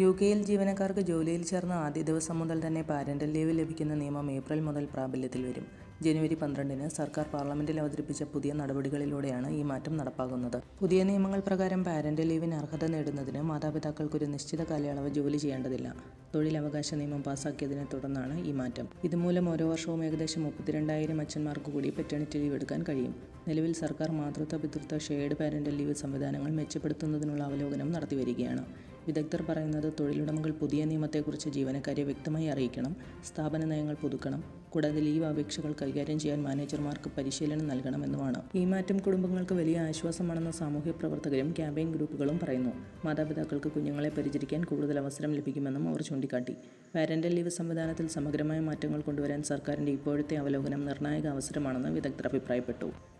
U കെയിൽ ജീവനക്കാർക്ക് ജോലിയിൽ ചേർന്ന ആദ്യ ദിവസം മുതൽ തന്നെ പാരന്റൽ ലീവ് ലഭിക്കുന്ന നിയമം ഏപ്രിൽ മുതൽ പ്രാബല്യത്തിൽ വരും. ജനുവരി പന്ത്രണ്ടിന് സർക്കാർ പാർലമെന്റിൽ അവതരിപ്പിച്ച പുതിയ നടപടികളിലൂടെയാണ് ഈ മാറ്റം നടപ്പാകുന്നത് പുതിയ നിയമങ്ങൾ പ്രകാരം പാരന്റൽ ലീവിന് അർഹത നേടുന്നതിന് മാതാപിതാക്കൾക്ക് ഒരു നിശ്ചിത കാലയളവ് ജോലി ചെയ്യേണ്ടതില്ല. തൊഴിലവകാശ നിയമം പാസാക്കിയതിനെ തുടർന്നാണ് ഈ മാറ്റം. ഇതുമൂലം ഓരോ വർഷവും ഏകദേശം മുപ്പത്തിരണ്ടായിരം അച്ഛന്മാർക്ക് കൂടി പെറ്റേണിറ്റി ലീവ് എടുക്കാൻ കഴിയും. നിലവിൽ സർക്കാർ മാതൃത്വ പിതൃത്വ ഷെയർഡ് പാരന്റൽ ലീവ് സംവിധാനങ്ങൾ മെച്ചപ്പെടുത്തുന്നതിനുള്ള അവലോകനം നടത്തിവരികയാണ്. വിദഗ്ധർ പറയുന്നത് തൊഴിലുടമകൾ പുതിയ നിയമത്തെക്കുറിച്ച് ജീവനക്കാരെ വ്യക്തമായി അറിയിക്കണം സ്ഥാപന നയങ്ങൾ പുതുക്കണം കൂടാതെ ലീവ് അപേക്ഷകൾ കൈകാര്യം ചെയ്യാൻ മാനേജർമാർക്ക് പരിശീലനം നൽകണമെന്നുമാണ്. ഈ മാറ്റം കുടുംബങ്ങൾക്ക് വലിയ ആശ്വാസമാണെന്ന് സാമൂഹ്യ പ്രവർത്തകരും ക്യാമ്പയിൻ ഗ്രൂപ്പുകളും പറയുന്നു. മാതാപിതാക്കൾക്ക് കുഞ്ഞുങ്ങളെ പരിചരിക്കാൻ കൂടുതൽ അവസരം ലഭിക്കുമെന്നും അവർ ചൂണ്ടിക്കാട്ടി. പാരന്റൽ ലീവ് സംവിധാനത്തിൽ സമഗ്രമായ മാറ്റങ്ങൾ കൊണ്ടുവരാൻ സർക്കാരിന്റെ ഇപ്പോഴത്തെ അവലോകനം നിർണായക അവസരമാണെന്ന് വിദഗ്ധർ അഭിപ്രായപ്പെട്ടു.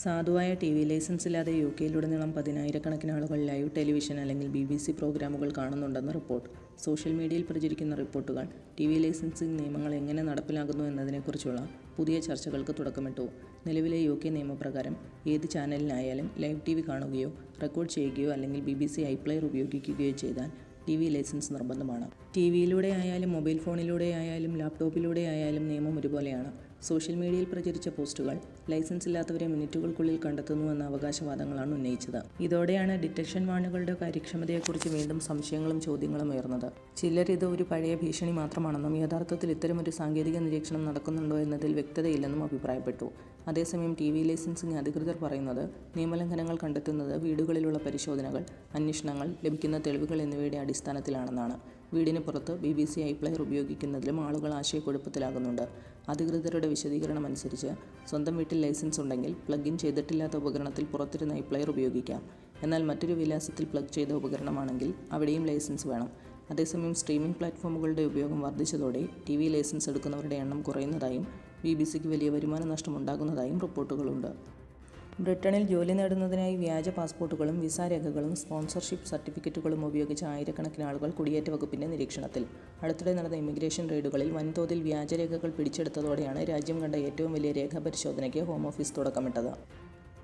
സാധുവായ ടി വി ലൈസൻസ് ഇല്ലാതെ യു കെയിലുടനീളം പതിനായിരക്കണക്കിന് ആളുകൾ ലൈവ് ടെലിവിഷൻ അല്ലെങ്കിൽ ബി ബി സി പ്രോഗ്രാമുകൾ കാണുന്നുണ്ടെന്ന് റിപ്പോർട്ട്. സോഷ്യൽ മീഡിയയിൽ പ്രചരിക്കുന്ന റിപ്പോർട്ടുകൾ. ടി വി ലൈസൻസിംഗ് നിയമങ്ങൾ എങ്ങനെ നടപ്പിലാകുന്നു എന്നതിനെക്കുറിച്ചുള്ള പുതിയ ചർച്ചകൾക്ക് തുടക്കമിട്ടു. നിലവിലെ യു കെ നിയമപ്രകാരം ഏത് ചാനലിനായാലും ലൈവ് ടി വി കാണുകയോ റെക്കോർഡ് ചെയ്യുകയോ അല്ലെങ്കിൽ B B C I player ഉപയോഗിക്കുകയോ ചെയ്താൽ ടി വി ലൈസൻസ് നിർബന്ധമാണ്. ടി വിയിലൂടെ ആയാലും മൊബൈൽ ഫോണിലൂടെ ആയാലും ലാപ്ടോപ്പിലൂടെ ആയാലും നിയമം ഒരുപോലെയാണ്. സോഷ്യൽ മീഡിയയിൽ പ്രചരിച്ച പോസ്റ്റുകൾ ലൈസൻസ് ഇല്ലാത്തവരെ മിനിറ്റുകൾക്കുള്ളിൽ കണ്ടെത്തുന്നുവെന്ന അവകാശവാദങ്ങളാണ് ഉന്നയിച്ചത്. ഇതോടെയാണ് ഡിറ്റക്ഷൻ വാണുകളുടെ കാര്യക്ഷമതയെക്കുറിച്ച് വീണ്ടും സംശയങ്ങളും ചോദ്യങ്ങളും ഉയർന്നത്. ചിലർ ഇത് ഒരു പഴയ ഭീഷണി മാത്രമാണെന്നും യഥാർത്ഥത്തിൽ ഇത്തരമൊരു സാങ്കേതിക നിരീക്ഷണം നടക്കുന്നുണ്ടോ എന്നതിൽ വ്യക്തതയില്ലെന്നും അഭിപ്രായപ്പെട്ടു. അതേസമയം ടി വി ലൈസൻസിംഗ് അധികൃതർ പറയുന്നത് നിയമലംഘനങ്ങൾ കണ്ടെത്തുന്നത് വീടുകളിലുള്ള പരിശോധനകൾ അന്വേഷണങ്ങൾ ലഭിക്കുന്ന തെളിവുകൾ എന്നിവയുടെ അടിസ്ഥാനത്തിലാണെന്നാണ്. വീടിന് പുറത്ത് B B C I iPlayer ഉപയോഗിക്കുന്നതിലും ആളുകൾ ആശയക്കുഴപ്പത്തിലാകുന്നുണ്ട്. അധികൃതരുടെ വിശദീകരണം അനുസരിച്ച് സ്വന്തം വീട്ടിൽ ലൈസൻസ് ഉണ്ടെങ്കിൽ പ്ലഗ് ഇൻ ചെയ്തിട്ടില്ലാത്ത ഉപകരണത്തിൽ പുറത്തിരുന്ന ഐപ്ലെയർ ഉപയോഗിക്കാം. എന്നാൽ മറ്റൊരു വിലാസത്തിൽ പ്ലഗ് ചെയ്ത ഉപകരണമാണെങ്കിൽ അവിടെയും ലൈസൻസ് വേണം. അതേസമയം സ്ട്രീമിംഗ് പ്ലാറ്റ്ഫോമുകളുടെ ഉപയോഗം വർദ്ധിച്ചതോടെ ടി വി ലൈസൻസ് എടുക്കുന്നവരുടെ എണ്ണം കുറയുന്നതായും ബി ബി സിക്ക് വലിയ വരുമാന നഷ്ടം ഉണ്ടാകുന്നതായും റിപ്പോർട്ടുകളുണ്ട്. ബ്രിട്ടനിൽ ജോലി നേടുന്നതിനായി വ്യാജ പാസ്പോർട്ടുകളും വിസ രേഖകളും സ്പോൺസർഷിപ്പ് സർട്ടിഫിക്കറ്റുകളും ഉപയോഗിച്ച് ആയിരക്കണക്കിന് ആളുകൾ കുടിയേറ്റ വകുപ്പിന്റെ നിരീക്ഷണത്തിൽ. അടുത്തിടെ നടന്ന ഇമിഗ്രേഷൻ റെയ്ഡുകളിൽ വൻതോതിൽ വ്യാജരേഖകൾ പിടിച്ചെടുത്തതോടെയാണ് രാജ്യം കണ്ട ഏറ്റവും വലിയ രേഖാ പരിശോധനയ്ക്ക് ഹോം ഓഫീസ് തുടക്കമിട്ടത്.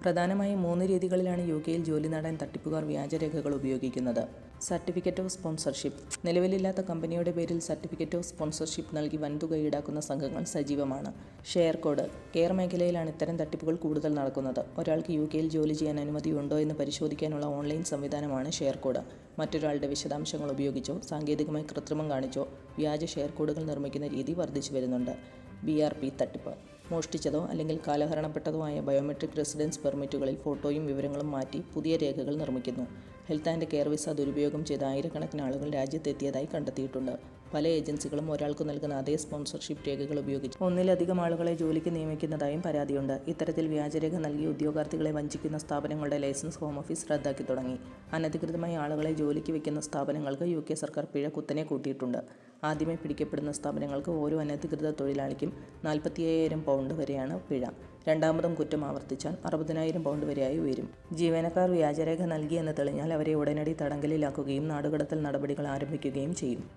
പ്രധാനമായും മൂന്ന് രീതികളിലാണ് യു കെയിൽ ജോലി നേടാൻ തട്ടിപ്പുകാർ വ്യാജരേഖകൾ ഉപയോഗിക്കുന്നത്. Certificate of sponsorship. നിലവിലില്ലാത്ത കമ്പനിയുടെ പേരിൽ സർട്ടിഫിക്കറ്റ് ഓഫ് സ്പോൺസർഷിപ്പ് നൽകി വൻതുക ഈടാക്കുന്ന സംഘങ്ങൾ സജീവമാണ്. Share code. കെയർ മേഖലയിലാണ് ഇത്തരം തട്ടിപ്പുകൾ കൂടുതൽ നടക്കുന്നത്. ഒരാൾക്ക് യു കെയിൽ ജോലി ചെയ്യാൻ അനുമതിയുണ്ടോ എന്ന് പരിശോധിക്കാനുള്ള ഓൺലൈൻ സംവിധാനമാണ് ഷെയർ കോഡ്. മറ്റൊരാളുടെ വിശദാംശങ്ങൾ ഉപയോഗിച്ചോ സാങ്കേതികമായി കൃത്രിമം കാണിച്ചോ വ്യാജ ഷെയർ കോഡുകൾ നിർമ്മിക്കുന്ന രീതി വർദ്ധിച്ചു വരുന്നുണ്ട്. ബി ആർ പി തട്ടിപ്പ്. മോഷ്ടിച്ചതോ അല്ലെങ്കിൽ കാലഹരണപ്പെട്ടതോ ആയ ബയോമെട്രിക് റെസിഡൻസ് പെർമിറ്റുകളിൽ ഫോട്ടോയും വിവരങ്ങളും മാറ്റി പുതിയ രേഖകൾ നിർമ്മിക്കുന്നു. ഹെൽത്ത് ആൻഡ് കെയർ വിസ ദുരുപയോഗം ചെയ്ത ആയിരക്കണക്കിന് ആളുകൾ രാജ്യത്തെത്തിയതായി കണ്ടെത്തിയിട്ടുണ്ട്. പല ഏജൻസികളും ഒരാൾക്ക് നൽകുന്ന അതേ സ്പോൺസർഷിപ്പ് രേഖകൾ ഉപയോഗിച്ച് ഒന്നിലധികം ആളുകളെ ജോലിക്ക് നിയമിക്കുന്നതായും പരാതിയുണ്ട്. ഇത്തരത്തിൽ വ്യാജരേഖ നൽകി ഉദ്യോഗാർത്ഥികളെ വഞ്ചിക്കുന്ന സ്ഥാപനങ്ങളുടെ ലൈസൻസ് ഹോം ഓഫീസ് റദ്ദാക്കി തുടങ്ങി. അനധികൃതമായി ആളുകളെ ജോലിക്ക് വെക്കുന്ന സ്ഥാപനങ്ങൾക്ക് യു കെ സർക്കാർ പിഴ കുത്തനെ കൂട്ടിയിട്ടുണ്ട്. ആദ്യമേ പിടിക്കപ്പെടുന്ന സ്ഥാപനങ്ങൾക്ക് ഓരോ അനധികൃത തൊഴിലാളിക്കും നാൽപ്പത്തി പൗണ്ട് വരെയാണ് പിഴ. രണ്ടാമതും കുറ്റം ആവർത്തിച്ചാൽ അറുപതിനായിരം പൗണ്ട് വരെയായി ഉയരും. ജീവനക്കാർ വ്യാജരേഖ നൽകിയെന്ന് തെളിഞ്ഞാൽ അവരെ ഉടനടി തടങ്കലിലാക്കുകയും നാടുകടത്തൽ നടപടികൾ ആരംഭിക്കുകയും ചെയ്യും.